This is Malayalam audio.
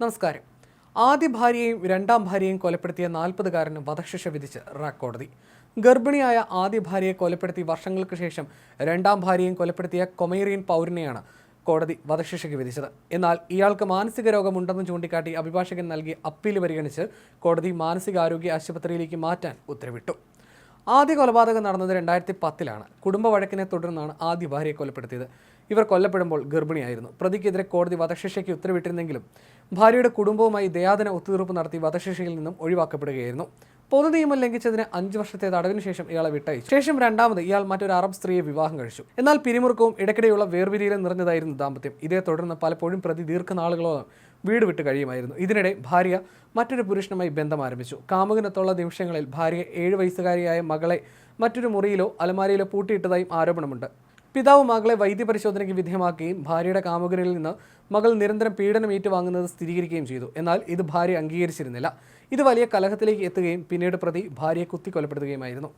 നമസ്കാരം. ആദ്യ ഭാര്യയെയും രണ്ടാം ഭാര്യയെയും കൊലപ്പെടുത്തിയ നാൽപ്പതുകാരന് വധശിക്ഷ വിധിച്ച് റാക് കോടതി. ഗർഭിണിയായ ആദ്യ ഭാര്യയെ കൊലപ്പെടുത്തി വർഷങ്ങൾക്ക് ശേഷം രണ്ടാം ഭാര്യയും കൊലപ്പെടുത്തിയ കൊമേറിയൻ പൗരനെയാണ് കോടതി വധശിക്ഷയ്ക്ക് വിധിച്ചത്. എന്നാൽ ഇയാൾക്ക് മാനസിക രോഗമുണ്ടെന്ന് ചൂണ്ടിക്കാട്ടി അഭിഭാഷകൻ നൽകിയ അപ്പീൽ പരിഗണിച്ച് കോടതി മാനസികാരോഗ്യ ആശുപത്രിയിലേക്ക് മാറ്റാൻ ഉത്തരവിട്ടു. ആദ്യ കൊലപാതകം നടന്നത് രണ്ടായിരത്തി പത്തിലാണ് കുടുംബ വഴക്കിനെ തുടർന്നാണ് ആദ്യ ഭാര്യയെ കൊലപ്പെടുത്തിയത്. ഇവർ കൊല്ലപ്പെടുമ്പോൾ ഗർഭിണിയായിരുന്നു. പ്രതിക്കെതിരെ കോടതി വധശിക്ഷയ്ക്ക് ഉത്തരവിട്ടിരുന്നെങ്കിലും ഭാര്യയുടെ കുടുംബവുമായി ദയാദന ഒത്തുതീർപ്പ് നടത്തി വധശിക്ഷയിൽ നിന്നും ഒഴിവാക്കപ്പെടുകയായിരുന്നു. പൊതു നിയമം ലംഘിച്ചതിന് അഞ്ച് വർഷത്തെ തടവിന് ശേഷം ഇയാളെ വിട്ടയച്ചു. ശേഷം രണ്ടാമത് ഇയാൾ മറ്റൊരു അറബ് സ്ത്രീയെ വിവാഹം കഴിച്ചു. എന്നാൽ പിരിമുറുക്കവും ഇടയ്ക്കിടെയുള്ള വേർപിരിയിലും നിറഞ്ഞതായിരുന്നു ദാമ്പത്യം. ഇതേ തുടർന്ന് പലപ്പോഴും പ്രതി ദീർഘനാളുകളോളം വീട് വിട്ട് കഴിയുമായിരുന്നു. ഇതിനിടെ ഭാര്യ മറ്റൊരു പുരുഷനുമായി ബന്ധം ആരംഭിച്ചു. കാമുകനത്തുള്ള നിമിഷങ്ങളിൽ ഭാര്യ ഏഴ് വയസ്സുകാരിയായ മകളെ മറ്റൊരു മുറിയിലോ അലമാരയിലോ പൂട്ടിയിട്ടതായും ആരോപണമുണ്ട്. പിതാവ് മകളെ വൈദ്യപരിശോധനയ്ക്ക് വിധേയമാക്കുകയും ഭാര്യയുടെ കാമുകനിൽ നിന്ന് മകൾ നിരന്തരം പീഡനം ഏറ്റുവാങ്ങുന്നത് സ്ഥിരീകരിക്കുകയും ചെയ്തു. എന്നാൽ ഇത് ഭാര്യ അംഗീകരിച്ചിരുന്നില്ല. ഇത് വലിയ കലഹത്തിലേക്ക് എത്തുകയും പിന്നീട് പ്രതി ഭാര്യയെ കുത്തി കൊലപ്പെടുത്തുകയുമായിരുന്നു